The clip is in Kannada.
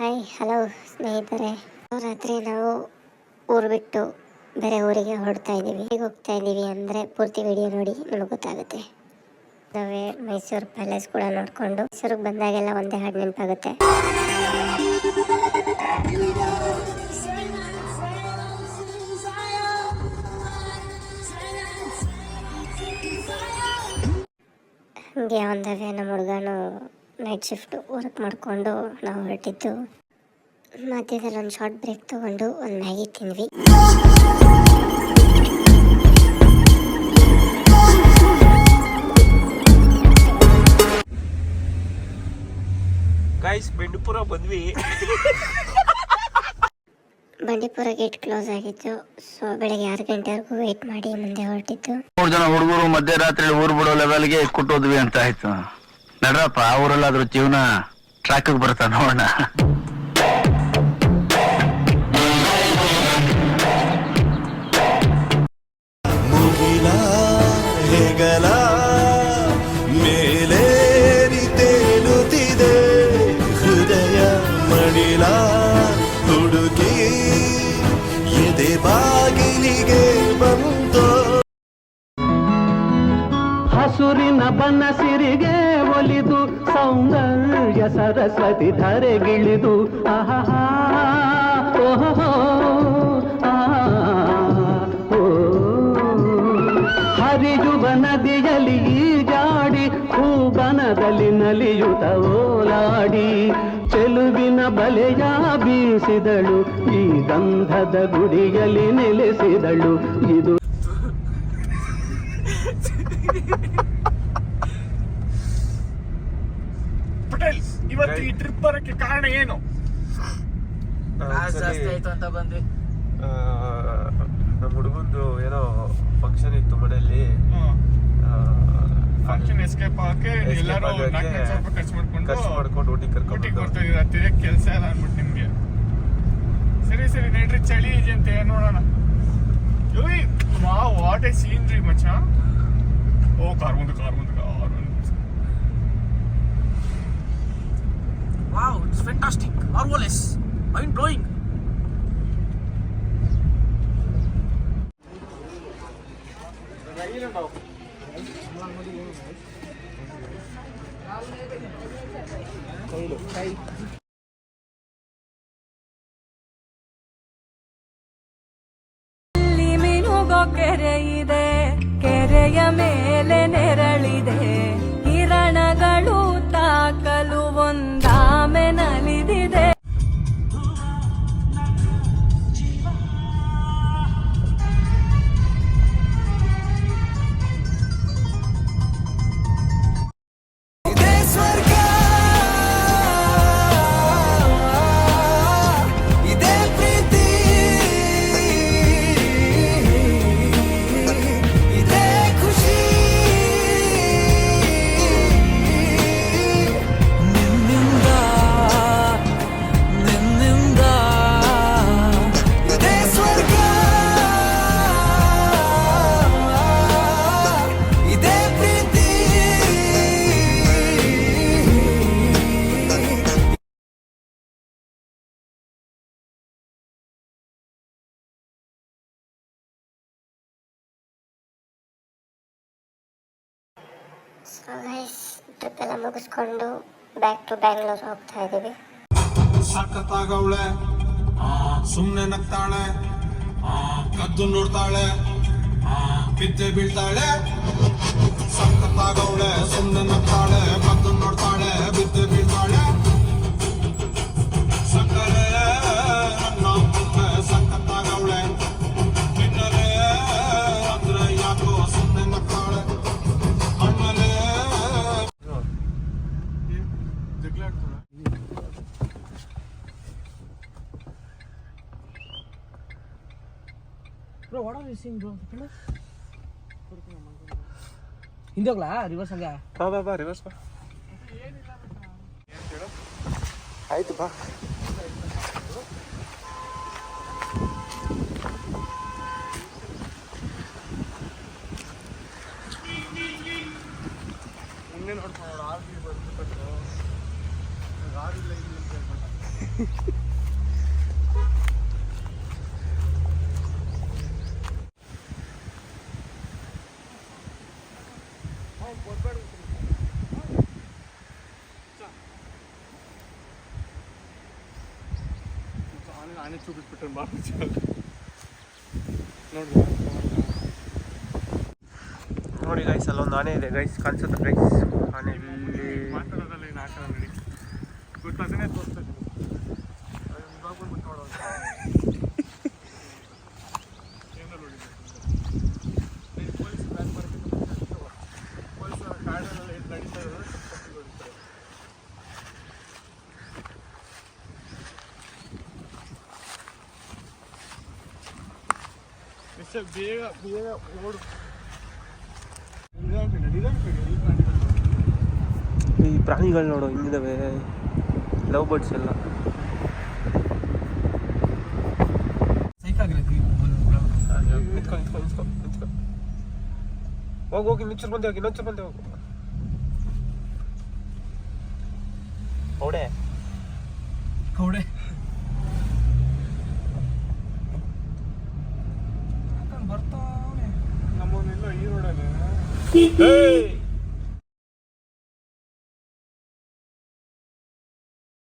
ಹಾಯ್, ಹಲೋ ಸ್ನೇಹಿತರೆ. ರಾತ್ರಿ ನಾವು ಊರು ಬಿಟ್ಟು ಬೇರೆ ಊರಿಗೆ ಹೊರಡ್ತಾ ಇದ್ದೀವಿ. ಹೇಗೆ ಹೋಗ್ತಾ ಇದ್ದೀವಿ ಅಂದರೆ ಪೂರ್ತಿ ವಿಡಿಯೋ ನೋಡಿ ನಿಮಗೆ ಗೊತ್ತಾಗುತ್ತೆ. ನಾವೇ ಮೈಸೂರು ಪ್ಯಾಲೇಸ್ ಕೂಡ ನೋಡಿಕೊಂಡು ಮೈಸೂರಿಗೆ ಬಂದಾಗೆಲ್ಲ ಒಂದೇ ಹಾಡು ನೆನಪಾಗುತ್ತೆ. ಹಂಗೆ ಒಂದಾಗ ನಮ್ಮ ಹುಡುಗನು ನೈಟ್ ಶಿಫ್ಟ್ ವರ್ಕ್ ಮಾಡಿಕೊಂಡು ನಾವು ಹೊರಟಿದ್ದು. ಮಧ್ಯದಲ್ಲಿ ಒಂದು ಶಾರ್ಟ್ ಬ್ರೇಕ್ ತೊಗೊಂಡು ಒಂದು ಮ್ಯಾಗಿ ತಿಂದ್ವಿ. ಗೈಸ್ ಬೆಂಡಪುರ ಬಂದ್ವಿ. ಬಂಡೀಪುರ ಗೇಟ್ ಕ್ಲೋಸ್ ಆಗಿತ್ತು. ಸೊ ಬೆಳಗ್ಗೆ ಆರು ಗಂಟೆವರೆಗೂ ವೇಟ್ ಮಾಡಿ ಮುಂದೆ ಹೊರಟಿತ್ತು ಮೂರು ಜನ ಹುಡುಗರು ಮಧ್ಯರಾತ್ರಿ ಊರು ಬಿಡೋ ಲೆವೆಲ್ಗೆ ಕುಟ್ಟೋದ್ವಿ ಅಂತ ಆಯ್ತು. ನಡ್ರಪ್ಪ ಆ ಊರಲ್ಲಾದ್ರೂ ಜೀವನ ಟ್ರ್ಯಾಕ್ ಬರ್ತಾ ನೋಡೋಣ. ಬನಸಿರಿಗೆ ಒಲಿದು ಸೌಂದರ್ಯ ಸರಸ್ವತಿ ಧರೆಗಿಳಿದು. ಆಹಾ ಓಹೋ ಹರಿಯುವ ನದಿಯಲ್ಲಿ ಜಾಡಿ ಹೂಬನದಲ್ಲಿ ನಲಿಯುತ ಓಲಾಡಿ. ಚೆಲುವಿನ ಬಲೆಯ ಬೀಸಿದಳು, ಈ ಗಂಧದ ಗುಡಿಯಲ್ಲಿ ನೆಲೆಸಿದಳು. ಇದು ಈ ಟ್ರಿಪ್ ಬರಕ್ಕೆ ಕಾರಣ ಏನು? ಜಾಸ್ತಿ ಆಯ್ತು ಅಂತ ಬಂದ್ವಿ ನಮ್ಮ ಹುಡುಗಂದು ಏನೋ ಫಂಕ್ಷನ್ ಇತ್ತು ಮನೆಯಲ್ಲಿ. ಫಂಕ್ಷನ್ ಎಸ್ಕೇಪ್ ಆಗಕ್ಕೆ ಎಲ್ಲರೂ ಆಗಕ್ಕೆ ನಾಲ್ಕು ಲಕ್ಷ ರೂಪಾಯಿ ಖರ್ಚು ಮಾಡ್ಕೊಂಡು ಖರ್ಚು ಮಾಡ್ಕೊಂಡು ಊಟಿಗೆ ಕರ್ಕೊಂಡು ಊಟಿಗೆ ಬಂದವ್ರು. ಬರ್ತಾ ಇದೀರ ತಿರ್ಗಕ್ಕೆ ಕೆಲಸ ಇಲ್ಲ ಅನ್ಬಿಟ್ಟು ನಿಮ್ಗೆ. ಸರಿ ಸರಿ ನಡ್ರಿ ಚಳಿ ಇದೆ ಅಂತ ನೋಡೋಣ. ಯೋಯ್ ವಾಟ್ ಎ ಸೀನ್ರಿ ಮಚ್ಚ. ಓ ಕಾರ್ ಒಂದು ಕಾರ್ ಒಂದು ಕಾರ್ ಒಂದು Wow, it's fantastic, marvelous, mind blowing. ಮಿನುಗೋ ಕೆರೆ ಇದೆ. ಕೆರೆಯ ಮೇಲೆ ನೆರಳಿದೆ. ಕಿರಣಗಳು ತಾಕಲು ಒಂದಾಮೆ ಸೊ ಗೈಸ್ ಟ್ರಿಪ್ ಎಲ್ಲ ಮುಗಿಸ್ಕೊಂಡು ಬ್ಯಾಕ್ ಟು ಬ್ಯಾಂಗ್ಳೂರ್ ಹೋಗ್ತಾ ಇದ್ದೀವಿ. ಸಾಕತ್ತಾಗವಳೆ. ಸುಮ್ಮನೆ ನಗ್ತಾಳೆ. ಕದ್ದು ನೋಡ್ತಾಳೆ. ಬಿದ್ದೆ ಬೀಳ್ತಾಳೆ. ಸಾಕತ್ತಾಗವಳೆ ಸುಮ್ಮನೆ ನಗ್ತಾಳೆ, ಕದ್ದು ನೋಡ್ತಾಳೆ ಬಿದ್ದೆ Bro, what are you seeing, bro? ಹಿಂದೆ ಹೋಗ್ಲಾ ರಿವರ್ಸ್ ಹಂಗ? ಬಾ ಬಾ ಬಾ ರಿವರ್ಸ್ ಬಾ. ಆಯ್ತು ಬಾ. ಮುಂದೆ ನೋಡ್ಕೊಂಡು ಆರ್ಮಿ ಬಂದ್ಬಿಟ್ಟು ಆರಿಲ್ಲ ಇಲ್ಲ ಅಂತ ಹೇಳ್ಬಿಟ್ಟು ಆನೆ చూపించుకుంటాను బాగా ನೋಡಿ ನೋಡಿ ಗೈಸ್ ಅಲ್ಲೊಂದು ಆನೆ ಇದೆ ಗೈಸ್ ಕಾಣಿಸುತ್ತೆ ಗೈಸ್ ಆನೆ ಇಲ್ಲಿ ಮಾತಾಡೋದಲ್ಲ ಏನು ಹಾಕಲ್ಲ ನೋಡಿ ಗೊತ್ತು ಅದನ್ನೇ ತೋರಿಸ್ತಾ ಇದ್ದೀನಿ ಇವಾಗ ಬಂದ್ಬಿಟ್ಟು ನೋಡೋ ಏನೋ ನೋಡಿದ್ದೆ ಪೊಲೀಸ್ ಬ್ಯಾನ್ ಮಾಡೋದಕ್ಕೆ ಪೊಲೀಸರ ಕಾಡಲ್ಲೆಲ್ಲ ಏನು ನಡೀತಾ ಇರೋದು ನೋಡ್ತಾರೆ ಎಷ್ಟು ಬೇಗ ಬೇಗ ಓಡು. ಈ ಪ್ರಾಣಿಗಳು ನೋಡು ಹಿಂಗಿದಾವೆ ಲವ್ ಬರ್ಡ್ಸ್ ಎಲ್ಲ. ಹೋಗಿ. ಹೋಗಿ ಇನ್ನೊಂಚೂರು ಬಂದೆ ಹೋಗಿ ಇನ್ನೊಂಚೂರು ಬಂದೆ ಹೋಗು. ಕೌಡೆ. ಕೌಡೆ. ಬರ್ತಾನೆ? ನಮ್ಮ ಈ ರೋಡಲ್ಲಿ